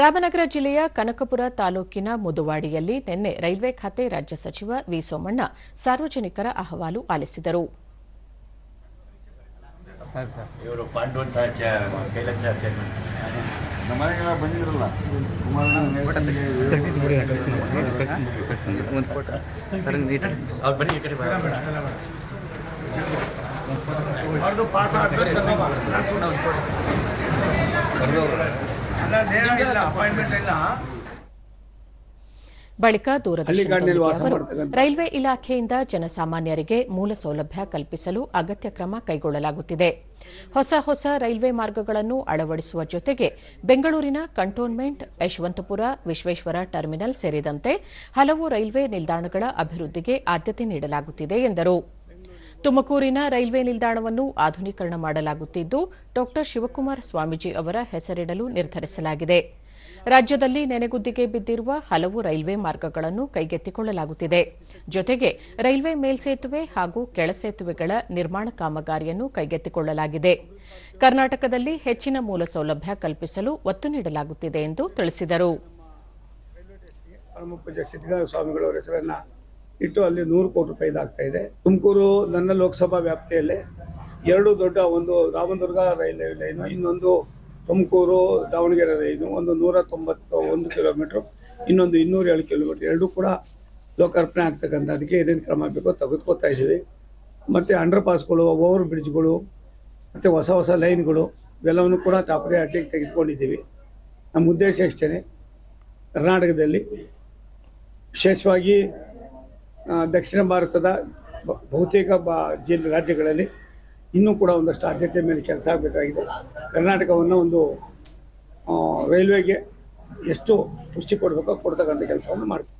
ರಾಮನಗರ ಜಿಲ್ಲೆಯ ಕನಕಪುರ ತಾಲೂಕಿನ ಮುದುವಾಡಿಯಲ್ಲಿ ನಿನ್ನೆ ರೈಲ್ವೆ ಖಾತೆ ರಾಜ್ಯ ಸಚಿವ ವಿ ಸೋಮಣ್ಣ ಸಾರ್ವಜನಿಕರ ಅಹವಾಲು ಆಲಿಸಿದರು. ಕಡೆ ಬಾ. ಬಳಿಕ ದೂರದರ್ಶನದೊಂದಿಗೆ ಅವರು ರೈಲ್ವೆ ಇಲಾಖೆಯಿಂದ ಜನಸಾಮಾನ್ಯರಿಗೆ ಮೂಲ ಸೌಲಭ್ಯ ಕಲ್ಪಿಸಲು ಅಗತ್ಯ ಕ್ರಮ ಕೈಗೊಳ್ಳಲಾಗುತ್ತಿದೆ ಹೊಸ ಹೊಸ ರೈಲ್ವೆ ಮಾರ್ಗಗಳನ್ನು ಅಳವಡಿಸುವ ಜೊತೆಗೆ ಬೆಂಗಳೂರಿನ ಕಂಟೋನ್ಮೆಂಟ್ ಯಶವಂತಪುರ ವಿಶ್ವೇಶ್ವರ ಟರ್ಮಿನಲ್ ಸೇರಿದಂತೆ ಹಲವು ರೈಲ್ವೆ ನಿಲ್ದಾಣಗಳ ಅಭಿವೃದ್ಧಿಗೆ ಆದ್ಯತೆ ನೀಡಲಾಗುತ್ತಿದೆ ಎಂದರು ತುಮಕೂರಿನ ರೈಲ್ವೆ ನಿಲ್ದಾಣವನ್ನು ಆಧುನೀಕರಣ ಮಾಡಲಾಗುತ್ತಿದ್ದು ಡಾ ಶಿವಕುಮಾರ ಸ್ವಾಮೀಜಿ ಅವರ ಹೆಸರಿಡಲು ನಿರ್ಧರಿಸಲಾಗಿದೆ. ರಾಜ್ಯದಲ್ಲಿ ನೆನೆಗುದ್ದಿಗೆ ಬಿದ್ದಿರುವ ಹಲವು ರೈಲ್ವೆ ಮಾರ್ಗಗಳನ್ನು ಕೈಗೆತ್ತಿಕೊಳ್ಳಲಾಗುತ್ತಿದೆ. ಜೊತೆಗೆ ರೈಲ್ವೆ ಮೇಲ್ಸೇತುವೆ ಹಾಗೂ ಕೆಳಸೇತುವೆಗಳ ನಿರ್ಮಾಣ ಕಾಮಗಾರಿಯನ್ನು ಕೈಗೆತ್ತಿಕೊಳ್ಳಲಾಗಿದೆ. ಕರ್ನಾಟಕದಲ್ಲಿ ಹೆಚ್ಚಿನ ಮೂಲಸೌಲಭ್ಯ ಕಲ್ಪಿಸಲು ಒತ್ತು ನೀಡಲಾಗುತ್ತಿದೆ ಎಂದು ತಿಳಿಸಿದರು. ಇಟ್ಟು ಅಲ್ಲಿ ನೂರು ಕೋಟಿ ರೂಪಾಯಿ ಇದಾಗ್ತಾ ಇದೆ. ತುಮಕೂರು ನನ್ನ ಲೋಕಸಭಾ ವ್ಯಾಪ್ತಿಯಲ್ಲಿ ಎರಡು ದೊಡ್ಡ ಒಂದು ರಾಮದುರ್ಗ ರೈಲ್ವೆ ಲೈನು, ಇನ್ನೊಂದು ತುಮಕೂರು ದಾವಣಗೆರೆ ರೈಲು, ಒಂದು ನೂರ ತೊಂಬತ್ತು ಒಂದು ಕಿಲೋಮೀಟ್ರು, ಇನ್ನೊಂದು ಇನ್ನೂರ ಕಿಲೋಮೀಟರ್, ಎರಡೂ ಕೂಡ ಲೋಕಾರ್ಪಣೆ ಆಗ್ತಕ್ಕಂಥ ಅದಕ್ಕೆ ಏನೇನು ಕ್ರಮ ಬೇಕೋ ತೆಗೆದುಕೊತಾ ಇದ್ದೀವಿ. ಮತ್ತು ಅಂಡರ್ ಪಾಸ್ಗಳು ಓವರ್ ಬ್ರಿಡ್ಜ್ಗಳು, ಮತ್ತು ಹೊಸ ಹೊಸ ಲೈನ್ಗಳು, ಇವೆಲ್ಲವನ್ನು ಕೂಡ ಟಾಪರಿ ಅಡ್ಡಿಗೆ ತೆಗೆದುಕೊಂಡಿದ್ದೀವಿ. ನಮ್ಮ ಉದ್ದೇಶ ಇಷ್ಟೇ ಕರ್ನಾಟಕದಲ್ಲಿ ವಿಶೇಷವಾಗಿ ದಕ್ಷಿಣ ಭಾರತದ ಬಹುತೇಕ ಬಾ ಜಿಲ್ಲೆ ರಾಜ್ಯಗಳಲ್ಲಿ ಇನ್ನೂ ಕೂಡ ಒಂದಷ್ಟು ಆದ್ಯತೆ ಮೇಲೆ ಕೆಲಸ ಆಗಬೇಕಾಗಿದೆ. ಕರ್ನಾಟಕವನ್ನು ಒಂದು ರೈಲ್ವೆಗೆ ಎಷ್ಟು ಪುಷ್ಟಿ ಕೊಡಬೇಕೋ ಕೊಡ್ತಕ್ಕಂಥ ಕೆಲಸವನ್ನು ಮಾಡ್ತೀವಿ